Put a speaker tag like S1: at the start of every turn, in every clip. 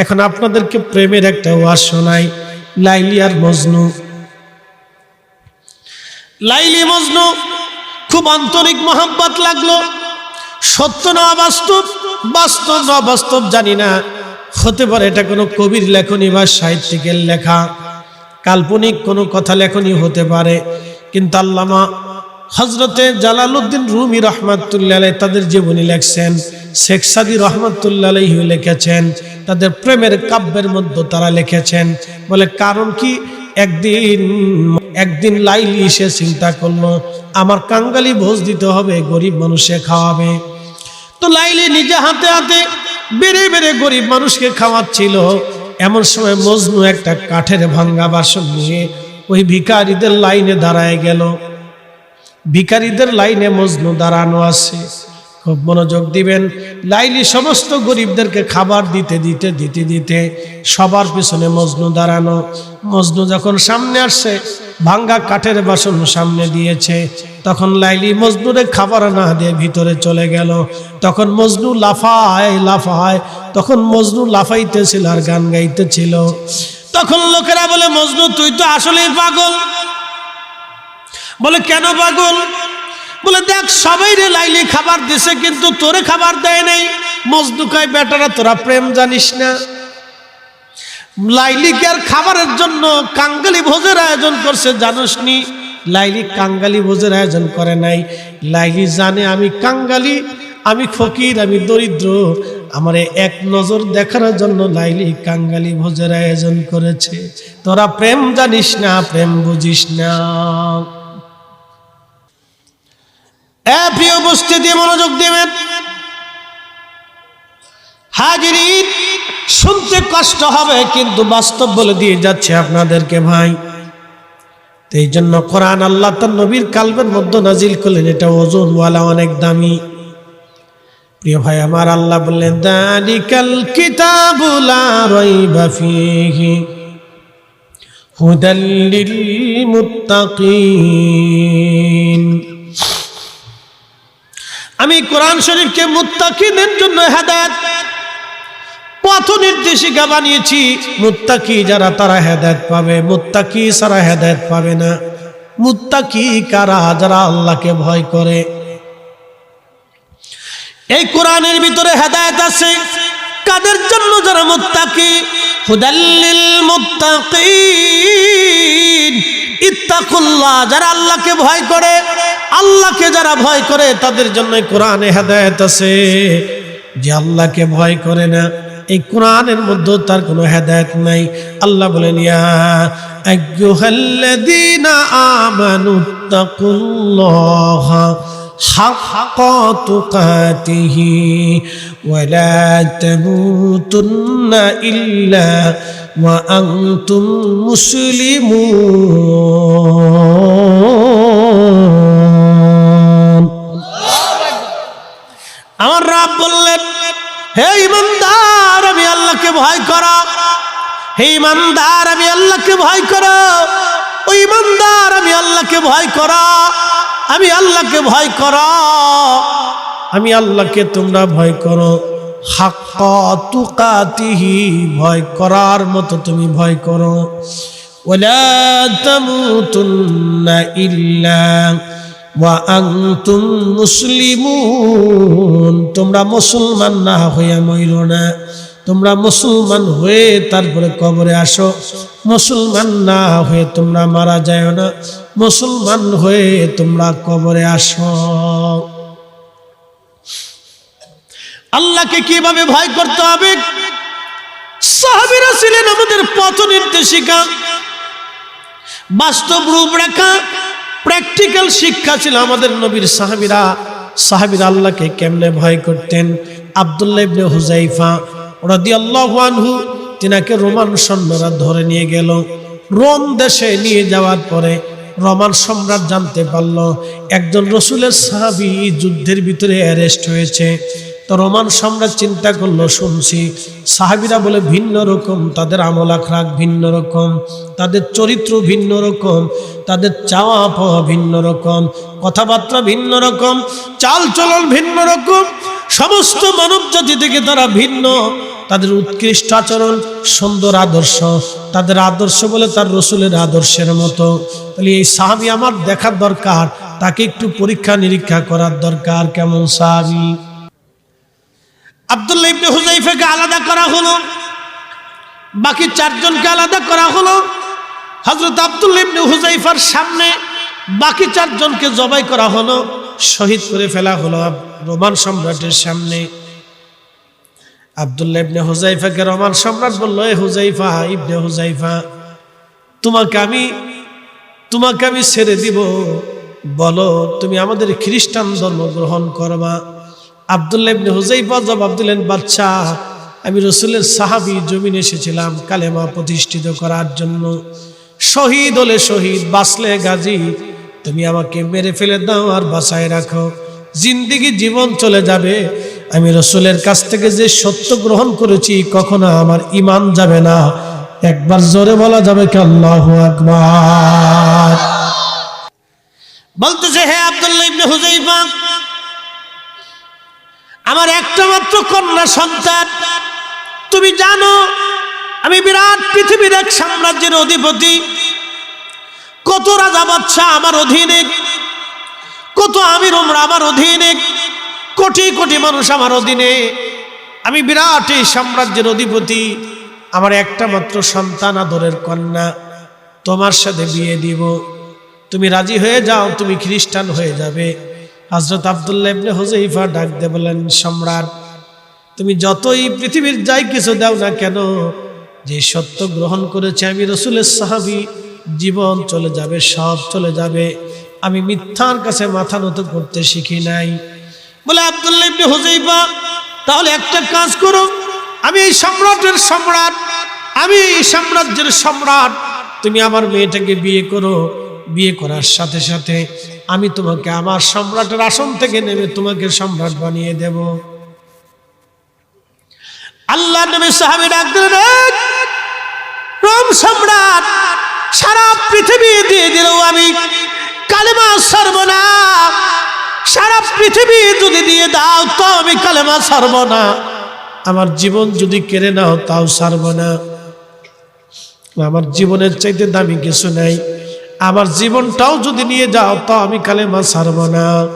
S1: এখন আপনাদেরকে প্রেমের একটা ওয়াজ শোনাই। লাইলি আর মজনু। লাইলি, মজনু, খুব আন্তরিক মোহাম্মত লাগল। সত্য না বাস্তব? বাস্তব না বাস্তব জানি না। হতে পারে এটা কোনো কবির লেখনী বা সাহিত্যিকের লেখা। কাল্পনিক কোনো কথা লেখনী হতে পারে। কিন্তু আল্লামা হজরতে জালালউদ্দিন রুমি রহমাতুল্লাহ তাদের জীবনী লেখছেন, শেখ সাদি রহমাতুল্লাহ লিখেছেন, তাদের প্রেমের কাব্যের মধ্যে তারা লিখেছেন। বলে, কারণ কি? একদিন একদিন লাইলি এসে চিন্তা করল, আমার কাঙ্গালি ভোজ দিতে হবে, গরিব মানুষে খাওয়াবে। তো লাইলি নিজে হাতে হাতে বেড়ে বেড়ে গরিব মানুষকে খাওয়াচ্ছিল। এমন সময় মজনু একটা কাঠের ভাঙ্গা বাসন নিয়ে ওই ভিকারীদের লাইনে দাঁড়ায় গেল। ভিকারীদের লাইনে মজনু দাঁড়ানো আছে। খুব মনোযোগ দিবেন। লাইলি সমস্ত গরিবদেরকে খাবার দিতে দিতে দিতে দিতে সবার পিছনে মজনু দাঁড়ানো। মজনু যখন সামনে আসছে, ভাঙ্গা কাঠের বাসন সামনে দিয়েছে। তখন লাইলি মজনুরে খাবার না দিয়ে ভিতরে চলে গেল। তখন মজনু লাফায় লাফায়, তখন মজনু লাফাইতেছিল আর গান গাইতেছিল। তখন লোকেরা বলে, মজনু, তুই তো আসলেই পাগল। বলে, কেন পাগল? বলে, দেখ, সবাই রে লাইলি খাবার দিছে, কিন্তু তোরে খাবার দেয় নাই। মজদুকায় বেটারা, তোরা প্রেম জানিস না। লাইলিকে আর খাবারের জন্য কাঙ্গালি ভোজের আয়োজন করছে, জানোস নি? লাইলি কাঙ্গালি ভোজের আয়োজন করে নাই। লাইলি জানে, আমি কাঙ্গালি, আমি ফকির, আমি দরিদ্র। আমার এক নজর দেখার জন্য লাইলি কাঙ্গালি ভোজের আয়োজন করেছে। তোরা প্রেম জানিস না, প্রেম বুঝিস না। এ প্রিয় উপস্থিতি, মনোযোগ দেবেন। হাজিরিন শুনতে কষ্ট হবে, কিন্তু বাস্তব বলে দিয়ে যাচ্ছে আপনাদেরকে ভাই। এই জন্য কোরআন আল্লাহ তার নবীর কালবের মধ্যে নাজিল করলেন, এটা ওজনওয়ালা অনেক দামি। প্রিয় ভাই, আমার আল্লাহ বললেন, দালিকাল কিতাবুলা রাইবা ফীহি হুদাল লিল মুত্তাকিন। আমি কোরআন শরীফকে মুত্তাকিদের জন্য হেদায়ত, পথ নির্দেশিকা বানিয়েছি। মুত্তাকি যারা, তারা হেদায়েত পাবে। মুত্তাকি সারা হেদায়ত পাবে না। মুত্তাকি কারা, যারা আল্লাহকে ভয় করে? এই কোরআনের ভিতরে হেদায়েত আছে। কাদের জন্য যারা মুত্তাকি? হুদাল্লিল মুত্তাকিন। ইত্তাকুল্লাহ, যারা আল্লাহকে ভয় করে, আল্লাহকে যারা ভয় করে, তাদের জন্য কোরআনে হেদায়েত আছে। যে আল্লাহকে ভয় করে না, এই কোরআনের মধ্যে তার কোনো হেদায়েত নাই। আল্লাহ বলেন, ইয়া আমানুত্তাকুল্লাহা حق تقاته ولا تموتن إلا وأنتم مسلمون আমার রাব বললেন হে ইমানদার আমি আল্লাহকে ভয় করো হে ইমানদার আমি আল্লাহকে ভয় করো ওই ইমানদার আমি আল্লাহকে ভয় করো আমি আল্লাহকে ভয় করো। আমি আল্লাহকে তোমরা ভয় করো। হাক্কাতিহি ভয় করার মতো তুমি ভয় করো। মুসলিমুন। তোমরা মুসলমান না হইয়া মইল না। তোমরা মুসলমান হয়ে তারপরে কবরে আসো। মুসলমান না হয়ে তোমরা মারা যায় না। মুসলমান হয়ে তোমরা কবরে আসো। আল্লাহকে কীভাবে ভয় করতে হবে? সাহাবিরা ছিলেন আমাদের পথ নির্দেশিকা। বাস্তব রূপরেখা, প্র্যাকটিক্যাল শিক্ষা ছিল আমাদের নবীর সাহাবিরা। সাহাবিরা আল্লাহকে কেমনে ভয় করতেন? আবদুল্লাহ হুজাইফা রাদিয়াল্লাহু তিনাকে রোমান সৈন্যরা ধরে নিয়ে গেল। রোম দেশে নিয়ে যাওয়ার পরে রোমান সম্রাট জানতে পারল, একজন রসুলের সাহাবি যুদ্ধের ভিতরে অ্যারেস্ট হয়েছে। তো রোমান সম্রাট চিন্তা করল, শুনছি, সাহাবিরা বলে ভিন্ন রকম, তাদের আমল আখরাক ভিন্ন রকম, তাদের চরিত্র ভিন্ন রকম, তাদের চাওয়া পাওয়া ভিন্ন রকম, কথাবার্তা ভিন্ন রকম চাল চলন ভিন্ন রকম, সমস্ত মানব জাতি থেকে তারা ভিন্ন। তাদের উৎকৃষ্ট আচরণ, সুন্দর আদর্শ, তাদের আদর্শ বলে তার রসুলের আদর্শের মতো। তাহলে এই সাহাবি আমার দেখার দরকার, তাকে একটু পরীক্ষা নিরীক্ষা করার দরকার, কেমন সাহাবি? আব্দুল্লাহ ইবনে হুজাইফাকে আলাদা করা হলো, বাকি চারজনকে আলাদা করা হলো। হজরত আব্দুল্লাহ ইবনে হুজাইফার সামনে বাকি চারজনকে জবাই করা হলো, শহীদ করে ফেলা হলো রোমান সম্রাটের সামনে। আব্দুল্লাহ ইবনে হুজাইফাকে রোমান সম্রাট বলল, এ হুজাইফা ইবনে হুজাইফা তোমাকে আমি তোমাকে আমি ছেড়ে দিব। বলো, তুমি আমাদের খ্রিস্টান ধর্ম গ্রহণ করবা। আব্দুল্লাহ ইবনে হুজাইফা জবাব দিলেন, বাচ্চা, আমি রসুলের সাহাবি জমিন এসেছিলাম কালেমা প্রতিষ্ঠিত করার জন্য। শহীদ হলে শহীদ, বাঁচলে গাজী। তুমি আমাকে মেরে ফেলে দাও আর বাঁচায় রাখো। জিন্দিগি জীবন চলে যাবে। আমি রসুলের কাছ থেকে যে সত্য গ্রহণ করেছি, কখনো আমার ইমান যাবে না। একবার জোরে বলা যাবে কি আল্লাহ আকবার। বলতেছে, হে আব্দুল্লাহ আমার একটা মাত্র কন্যা সন্তান। তুমি জানো, আমি বিরাট পৃথিবীর এক সাম্রাজ্যের অধিপতি। কত রাজা বাচ্চা আমার অধীনে, কত আমির আমার অধীনে। কোটি কোটি মানুষ আমার অধীনে। আমি বিরাট এই সাম্রাজ্যের অধিপতি। আমার একটা মাত্র সন্তান, আদরের কন্যা। তোমার সাথে বিয়ে দিব। তুমি রাজি হয়ে যাও, তুমি খ্রিস্টান হয়ে যাবে। হজরত আবদুল্লাহ ইবনে হুজাইফা ডাক দে বলেন সম্রাট, তুমি যতই পৃথিবীর যাই কিছু দাও না কেন, যে সত্য গ্রহণ করেছে আমি রসুলের সাহাবি, জীবন চলে যাবে, সব চলে যাবে। আমি মিথ্যার কাছে মাথা নত করতে শিখি নাই। বলে আবদুল্লাহ ইবনে হুজাইফা তাহলে একটা কাজ করো। আমি এই সম্রাটের সম্রাট আমি এই সাম্রাজ্যের সম্রাট। তুমি আমার মেয়েটাকে বিয়ে করো। বিয়ে করার সাথে সাথে আমি তোমাকে আমার সম্রাটের আসন থেকে নেমে তোমাকে সম্রাট বানিয়ে দেব। আল্লাহ নবী সাহাবি ডাক দিলেন "এই, রোম সম্রাট সারা পৃথিবী দিয়ে দিলেও আমি। কালেমা সরব না। সারা পৃথিবী যদি দিয়ে দাও, তো আমি কালেমা সরব না। আমার জীবন যদি কেড়ে নাও, তাও সারব না। আমার জীবনের চাইতে দামি কিছু নাই। আমার জীবনটাও যদি নিয়ে যাও, তো আমি কালেমা ছাড়ব না।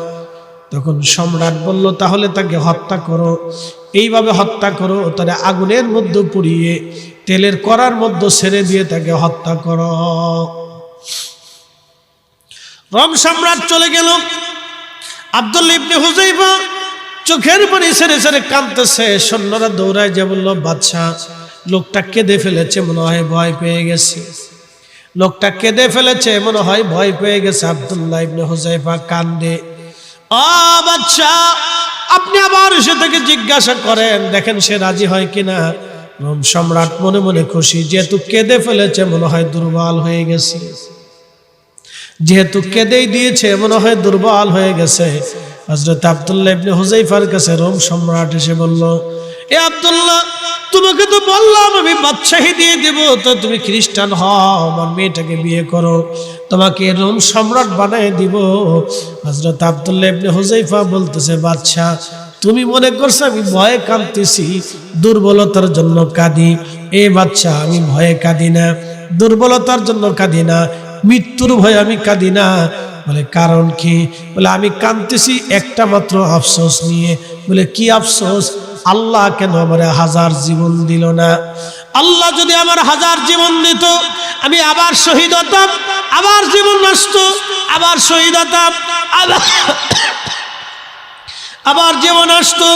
S1: তখন সম্রাট বলল, তাহলে তাকে হত্যা করো। এইভাবে হত্যা করো তাহলে আগুনের মধ্যে পুড়িয়ে, তেলের করার মধ্যে ছেড়ে দিয়ে তাকে হত্যা করো। রম সম্রাট চলে গেল। আব্দুল ইবনে হুজাইফা চোখের পানি ছেড়ে ছেড়ে কাঁদতেছে। সৈন্যরা দৌড়ায় যে বলল বাদশাহ লোকটা কেঁদে ফেলেছে, মনে হয় ভয় পেয়ে গেছে। লোকটা কেঁদে ফেলেছে, মনে হয় ভয় পেয়ে গেছে। আব্দুল্লাহ ইবনে হুজাইফা কান্দে ও বাচ্চা আপনি আবার সে থেকে জিজ্ঞাসা করেন, দেখেন সে রাজি হয় কিনা? সম্রাট মনে মনে খুশি, যেহেতু কেঁদে ফেলেছে, মনে হয় দুর্বল হয়ে গেছে। যেহেতু কেঁদেই দিয়েছে, মনে হয় দুর্বল হয়ে গেছে। হজরত আবদুল্লাহ ইবনে হুজাইফার কাছে রোম সম্রাট এসে বলল, এ আবদুল্লাহ, তোমাকে তো বললাম আমি বাদশাহী দিয়ে দেব, তো তুমি খ্রিস্টান হও, আমার মেয়েটাকে বিয়ে করো। তোমাকে রোম সম্রাট বানায় দিব। হজরত আবদুল্লাহ ইবনে হুজাইফা বলতেছে, বাদশাহ, তুমি মনে করছ আমি ভয়ে কাঁদতেছি, দুর্বলতার জন্য কাঁদি। এ বাচ্চা আমি ভয়ে কাঁদি না, দুর্বলতার জন্য কাঁদি না মৃত্যুর ভয়ে আমি কাঁদি না। বলে, কারণ কি? বলে, আমি কাঁদতেছি একটা মাত্র আফসোস নিয়ে। বলে, কি আফসোস? আল্লাহ কেন আমার হাজার জীবন দিল না? আল্লাহ যদি আমার হাজার জীবন দিত, আমি আবার শহীদ হতাম, আবার জীবন নষ্ট, আবার শহীদ হতাম, আবার আবার জীবন আসতো,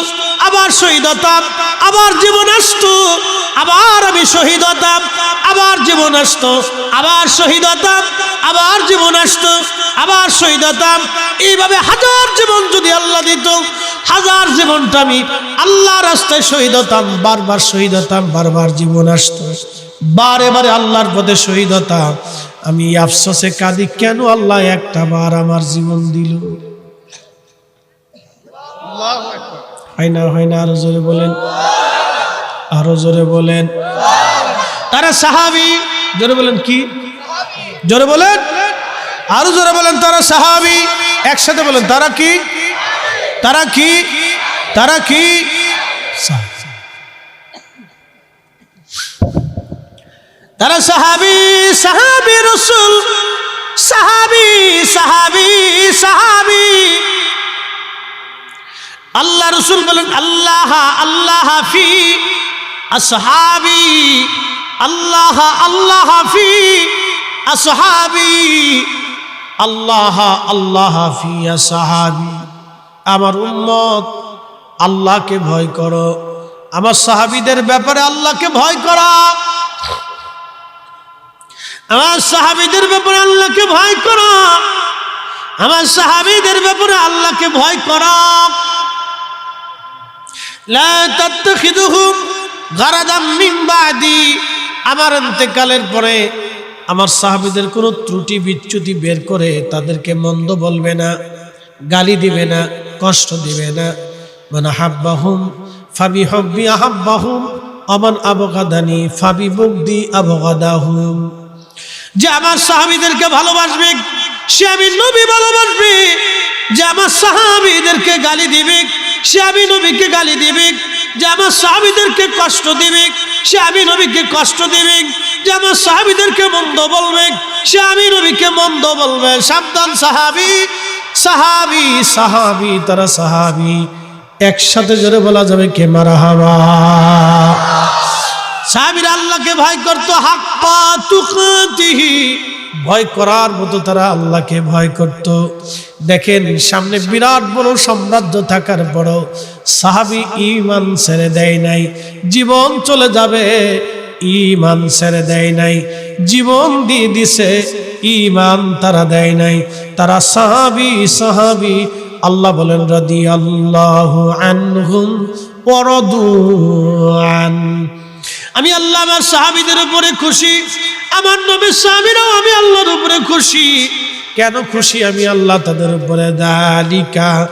S1: আবার শহীদ হতাম, আবার জীবন আসতো, আবার আমি শহীদ হতাম, আবার জীবন আসতো, আবার শহীদ হতাম, আবার জীবন আসতো, আবার শহীদ হতাম। এইভাবে হাজার জীবন যদি আল্লাহ দিত, হাজার জীবনটা আমি আল্লাহ রাস্তায় শহীদ হতাম, বারবার শহীদ হতাম, বারবার জীবন আসতো। বারে বারে আল্লাহর পথে শহীদ হতাম। আমি আফসোসে কাঁদি, কেন আল্লাহ একটা বার আমার জীবন দিল? আরও জোরে বলেন। আরও জোরে বলেন। তারা সাহাবি, জোরে বলেন কি? জোরে বলেন। আরও জোরে বলেন, তারা সাহাবি, একসাথে বলেন, তারা কি? তারা কি? তারা কি? তারা সাহাবি সাহাবি রসুল, সাহাবি সাহাবি। আল্লাহ রসুল বলেন, আল্লাহ আল্লাহ ফি আসহাবি, আল্লাহ আল্লাহ ফি আসহাবি, আল্লাহ আল্লাহ ফি আসহাবি। আমার উম্মত, আল্লাহকে ভয় করো। আমার সাহাবিদের ব্যাপারে আল্লাহকে ভয় করা। আমার সাহাবিদের ব্যাপারে আল্লাহকে ভয় করো। আমার সাহাবিদের ব্যাপারে আল্লাহকে ভয় করো। লা আমার অন্তেকালের পরে আমার সাহাবিদের কোনো ত্রুটি বিচ্যুতি বের করে তাদেরকে মন্দ বলবে না, গালি দিবে না, কষ্ট দিবে না। মানে হাব্বাহুম ফাবি হব্বি আহাব্বাহুম, অমান আবগাদানি ফাবি বুগদি আবগাদাহুম। যে আমার সাহাবিদেরকে ভালোবাসবে, সে আমি নবী ভালোবাসবে, যে আমার সাহাবিদেরকে গালি দিবে সে আমি নবীকে গালি দিবে, যে আমার সাহাবিদেরকে কষ্ট দিবে, সে আমি নবীকে কষ্ট দিবে, যে আমার সাহাবিদেরকে মন্দ বলবে, সে আমি নবীকে মন্দ বলবে। সাবধান, সাহাবি সাহাবি সাহাবি, তারা সাহাবি। একসাথে জোরে বলা যাবে কে মারা হাওয়া সাহাবিরা আল্লাহকে ভয় করতো, হাক্কা তুকাতিহি ভয় করার মতো তারা আল্লাহকে ভয় করত। দেখেন, সামনে বিরাট বড় সাম্রাজ্য থাকার বড় সাহাবি ইমান ছেড়ে দেয় নাই। জীবন চলে যাবে ইমান ছেড়ে দেয় নাই। জীবন দিয়ে দিছে ইমান তারা দেয় নাই। তারা সাহাবি সাহাবি, আল্লাহ বলেন রাদি আল্লাহ আনহুম ওরদু আন আমি আল্লাহ আমার সাহাবিদের উপরে খুশি, আমার নবীর সাহাবিরাও আমি আল্লাহর উপরে খুশি। কেন খুশি আমি আল্লাহ তাদের উপরে? দালিকা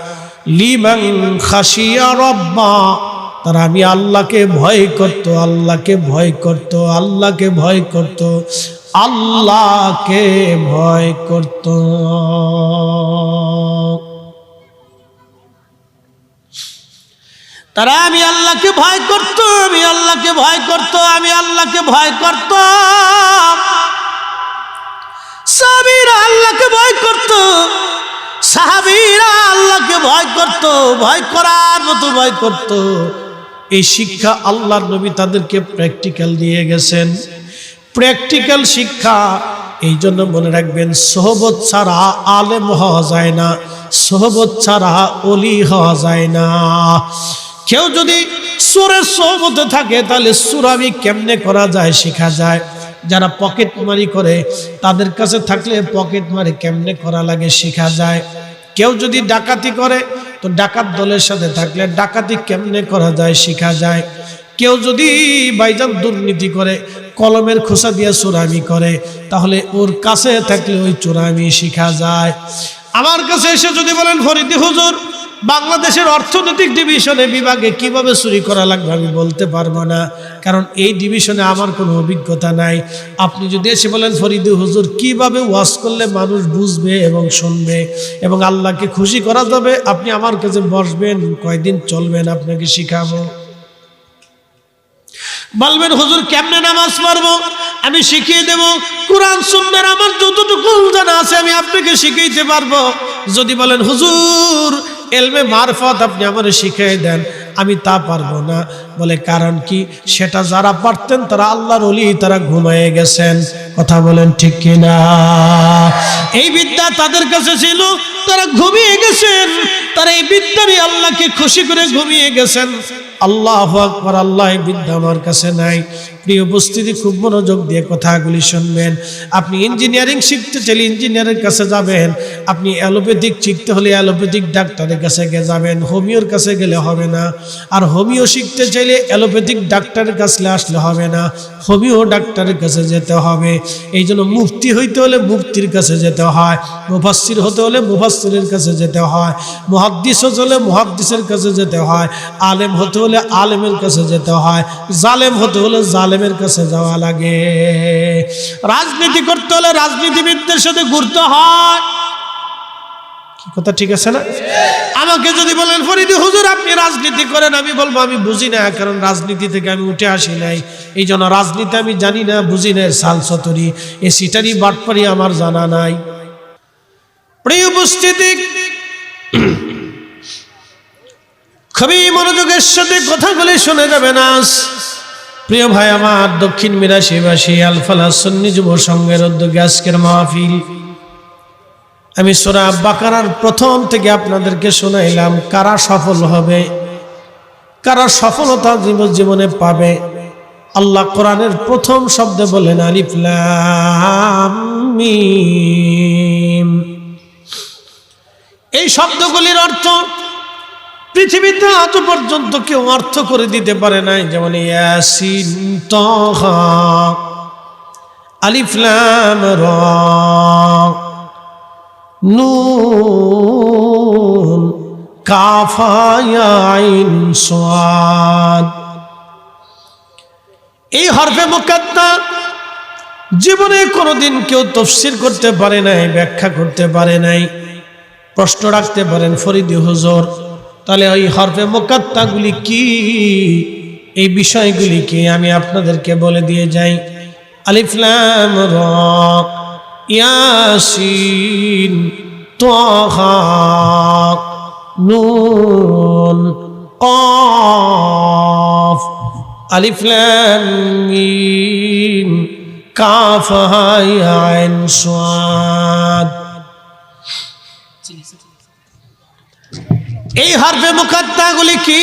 S1: লিমান খাসিয়া রব্বা। তারা আমি আল্লাহকে ভয় করত, আল্লাহকে ভয় করত, আল্লাহকে ভয় করত, আল্লাহকে ভয় করত। তারা, আমি আল্লাহকে ভয় করত, আমি আল্লাহকে ভয় করত, আমি আল্লাহকে ভয় করত। সাহাবীরা আল্লাহকে ভয় করত, সাহাবীরা আল্লাহকে ভয় করত, ভয় করার মতো ভয় করত। এই শিক্ষা আল্লাহর নবী তাদেরকে প্র্যাকটিক্যাল দিয়ে গেছেন। প্র্যাকটিক্যাল শিক্ষা, এই জন্য মনে রাখবেন, সোহবত ছাড়া আলেম হওয়া যায় না, সোহবত ছাড়া অলি হওয়া যায় না। কেউ যদি সুরের সহমতে থাকে, তাহলে সুরামি কেমনে করা যায় শেখা যায়। যারা পকেট মারি করে, তাদের কাছে থাকলে পকেট মারি কেমনে করা লাগে শেখা যায়। কেউ যদি ডাকাতি করে, তো ডাকাত দলের সাথে থাকলে ডাকাতি কেমনে করা যায় শেখা যায়। কেউ যদি বাইজান দুর্নীতি করে, কলমের খোসা দিয়ে চোরামি করে, তাহলে ওর কাছে থাকলে ওই চোরামি শেখা যায়। আমার কাছে এসে যদি বলেন, ফরিদি হুজুর বাংলাদেশের অর্থনৈতিক ডিভিশনে বিভাগে কীভাবে চুরি করা লাগবে আমি বলতে পারব না। কারণ এই ডিভিশনে আমার কোনো অভিজ্ঞতা নাই। আপনি যদি এসে বলেন, ফরিদি, হুজুর, কীভাবে ওয়াশ করলে মানুষ বুঝবে এবং শুনবে এবং আল্লাহকে খুশি করা যাবে? আপনি আমার কাছে বসবেন, কয়দিন চলবেন আপনাকে শিখাবো। বলবেন, হুজুর, কেমনে নামাজ পড়ব? আমি শিখিয়ে দেব। কোরআন সুন্দর আমার যতটুকু জানা আছে আমি আপনাকে শিখাইতে পারব। যদি বলেন, হুজুর এলমে মারফত আপনি আমার শিখিয়ে দেন, আমি তা পারব না। বলে, কারণ কি? সেটা যারা পারতেন, তারা আল্লাহর অলি তারা ঘুমায়ে গেছেন। কথা বলেন ঠিক কিনা? এই বিদ্যা তাদের কাছে ছিল, তারা ঘুমিয়ে গেছেন। তারা এই বিদ্যা নিয়ে আল্লাহকে খুশি করে ঘুমিয়ে গেছেন। আল্লাহ আল্লাহ বিদ্যা আমার কাছে নাই। প্রিয় উপস্থিতি, খুব মনোযোগ দিয়ে কথাগুলি শুনবেন। আপনি ইঞ্জিনিয়ারিং শিখতে চাইলে ইঞ্জিনিয়ারের কাছে যাবেন। আপনি অ্যালোপ্যাথিক শিখতে হলে অ্যালোপ্যাথিক ডাক্তারের কাছে গে যাবেন। হোমিওর কাছে গেলে হবে না। আর হোমিও শিখতে চাইলে অ্যালোপ্যাথিক ডাক্তারের কাছে আসলে হবে না। হোমিও ডাক্তারের কাছে যেতে হবে। এই জন্য মুফতি হইতে হলে মুফতির কাছে যেতে হয়। মুফাসির হতে হলে মুফাসিরের কাছে যেতে হয়। মুহাদ্দিস হতে হলে মুহাদ্দিসের কাছে যেতে হয়। আলেম হতে হলে আলেমের কাছে যেতে হয়। জালেম হতে হলে জালেমের কাছে যাওয়া লাগে। রাজনীতি করতে হলে রাজনীতিবিদদের সাথে ঘুরতে হয়। কথা ঠিক আছে না? আমাকে যদি বলেন, ফরিদি হুজুর, আপনি রাজনীতি করেন। আমি বলব, আমি বুঝি না, কারণ রাজনীতি থেকে আমি উঠে আসি নাই। এই জন্য রাজনীতি আমি জানি না, বুঝি না, সাল সতরি। এ সিটারি বাটপারি আমার জানা নাই। প্রিয় উপস্থিতি, খুবই মনোযোগের সাথে কথাগুলি শুনে যাবে না প্রিয় ভাই আমার, দক্ষিণ মিরাশিবাসী, আলফালা সন্নি যুব সংঘের উদ্যোগে আজকের মাহফিল। আমি সোরা বাকারার প্রথম থেকে আপনাদেরকে শোনাইলাম, কারা সফল হবে? কারা সফলতা জীবন পাবে? আল্লাহ কোরআনের প্রথম শব্দে বলেন, আলিফ লাম মিম। এই শব্দগুলির অর্থ পৃথিবীতে আজ পর্যন্ত কেউ অর্থ করে দিতে পারে নাই, যেমন ইয়াসিন, তহা, আলিফ র, নুন কাফায়া আইন সাদ এই হরফে মুকাদ্দা জীবনে কোনোদিন কেউ তফসির করতে পারে নাই, ব্যাখ্যা করতে পারে নাই, প্রশ্ন রাখতে পারেন ফরিদি হুজুর। তাহলে ওই হরফে মোকাত্তাগুলি কি? এই বিষয়গুলিকে আমি আপনাদেরকে বলে দিয়ে যাই। আলিফলাম ইয়াসিন নুন, কফ। আলিফলাম কাফ, হাই আইন সাদ এই হরফে মুকাদ্দাগুলি কি?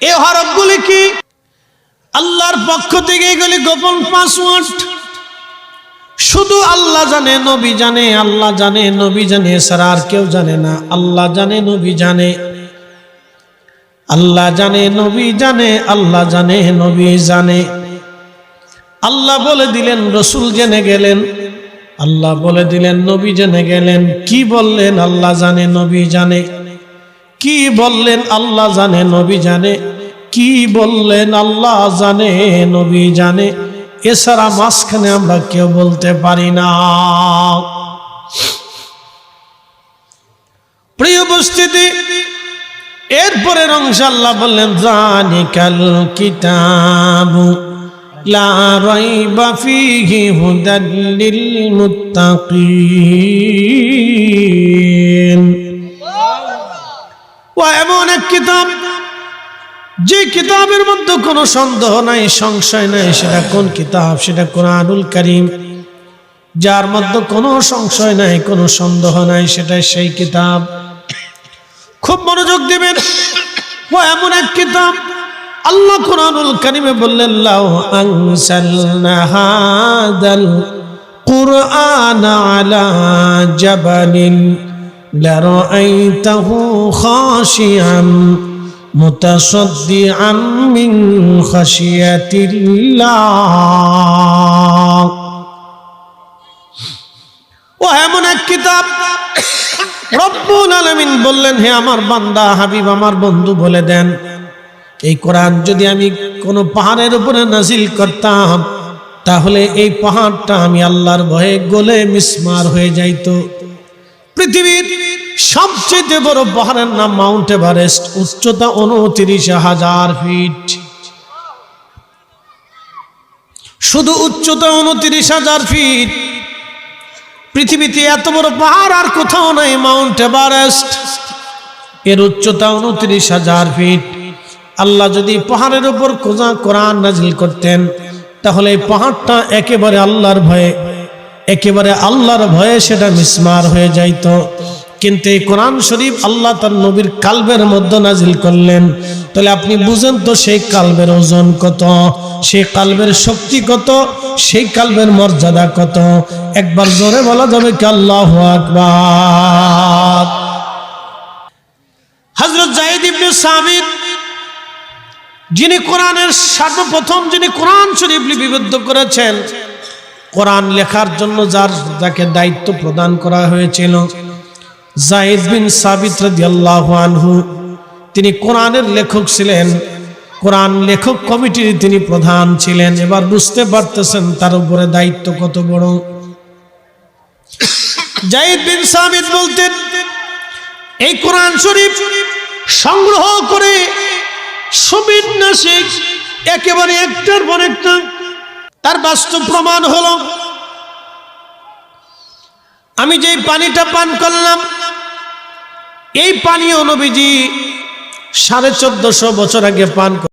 S1: এই হরফগুলি কি? আল্লাহর পক্ষ থেকে এগুলি গোপন পাসওয়ার্ড শুধু আল্লাহ জানে, নবী জানে, আল্লাহ জানে, নবী জানে সারা আর কেউ জানে না। আল্লাহ জানে, নবী জানে। আল্লাহ জানে, নবী জানে, আল্লাহ জানে, নবী জানে। আল্লাহ বলে দিলেন, রসুল জেনে গেলেন। আল্লাহ বলে দিলেন, নবী জেনে গেলেন। কি বললেন, আল্লাহ জানে, নবী জানে। কি বললেন, আল্লাহ জানে, নবী জানে। কি বললেন, আল্লাহ জানে, নবী জানে। এছাড়া মাঝখানে আমরা কেউ বলতে পারি না। প্রিয় উপস্থিতি এরপরে অংশ আল্লাহ বললেন জানিকাল কিতাবু। হুদাল লিল মুত্তাকিন ও এমন এক কিতাব, যে কিতাবের মধ্যে কোনো সন্দেহ নাই, সংশয় নাই, সেটা কোন কিতাব? সেটা কোন কোরআনুল করিম। যার মধ্যে কোনো সংশয় নাই, কোনো সন্দেহ নাই, সেটাই সেই কিতাব। খুব মনোযোগ দিবেন। ও এমন এক কিতাব আল্লাহ কোরআনুল কারিমে বললেন লাউ আনসালনা হাদাল কুরআন আলা জাবালিন লারাআইতাহু খাশিয়াম متصدعا من خشية الله ও এমন এক কিতাব রব্বুল আলামিন বললেন হে আমার বান্দা হাবিব আমার বন্ধু বলে দেন এই কোরআন যদি আমি কোনো পাহাড়ের উপরে নাজিল করতাম, তাহলে এই পাহাড়টা আমি আল্লাহর ভয়ে গলে মিসমার হয়ে যাইত। পৃথিবীর সবচেয়ে বড় পাহাড়ের নাম মাউন্ট এভারেস্ট, উচ্চতা উনত্রিশ হাজার ফিট। শুধু উচ্চতা উনত্রিশ হাজার ফিট। পৃথিবীতে এত বড় পাহাড় আর কোথাও নাই মাউন্ট এভারেস্ট। এর উচ্চতা উনত্রিশ হাজার ফিট। আল্লাহ যদি পাহাড়ের উপর কোজা কোরআন নাজিল করতেন, তাহলে পাহাড়টা একেবারে আল্লাহর ভয়ে, একেবারে আল্লাহর ভয়ে সেটা মিসমার হয়ে যাইত। কিন্তু এই কোরআন শরীফ আল্লাহ তার নবীর কালবের মধ্যে নাজিল করলেন। তাহলে আপনি বুঝেন তো সেই কালবের ওজন কত, সেই কালবের শক্তি কত, সেই কালবের মর্যাদা কত? একবার জোরে বলা যাবে কি আল্লাহ আকবার? হজরত জাহিদ ইবনে সাবিত যিনি কোরআনের সর্বপ্রথম, যিনি কোরআন শরীফ লিপিবদ্ধ করেছেন, কোরআন লেখার জন্য যার, যাকে দায়িত্ব প্রদান করা হয়েছিল জাহিদ বিন সাবিত আনহু, তিনি কোরআনের লেখক ছিলেন। কোরআন লেখক কমিটির তিনি প্রধান ছিলেন। এবার বুঝতে পারতেছেন তার উপরে দায়িত্ব কত বড়। জাহিদ বিন সাবিত বলতেন, এই কোরআন শরীফ সংগ্রহ করে সুবিন্যাসিক একেবারে একটার পর একটা তার বাস্তব প্রমাণ হলো। আমি যেই পানিটা পান করলাম, এই পানীয় নবীজি সাড়ে চোদ্দশো বছর আগে পান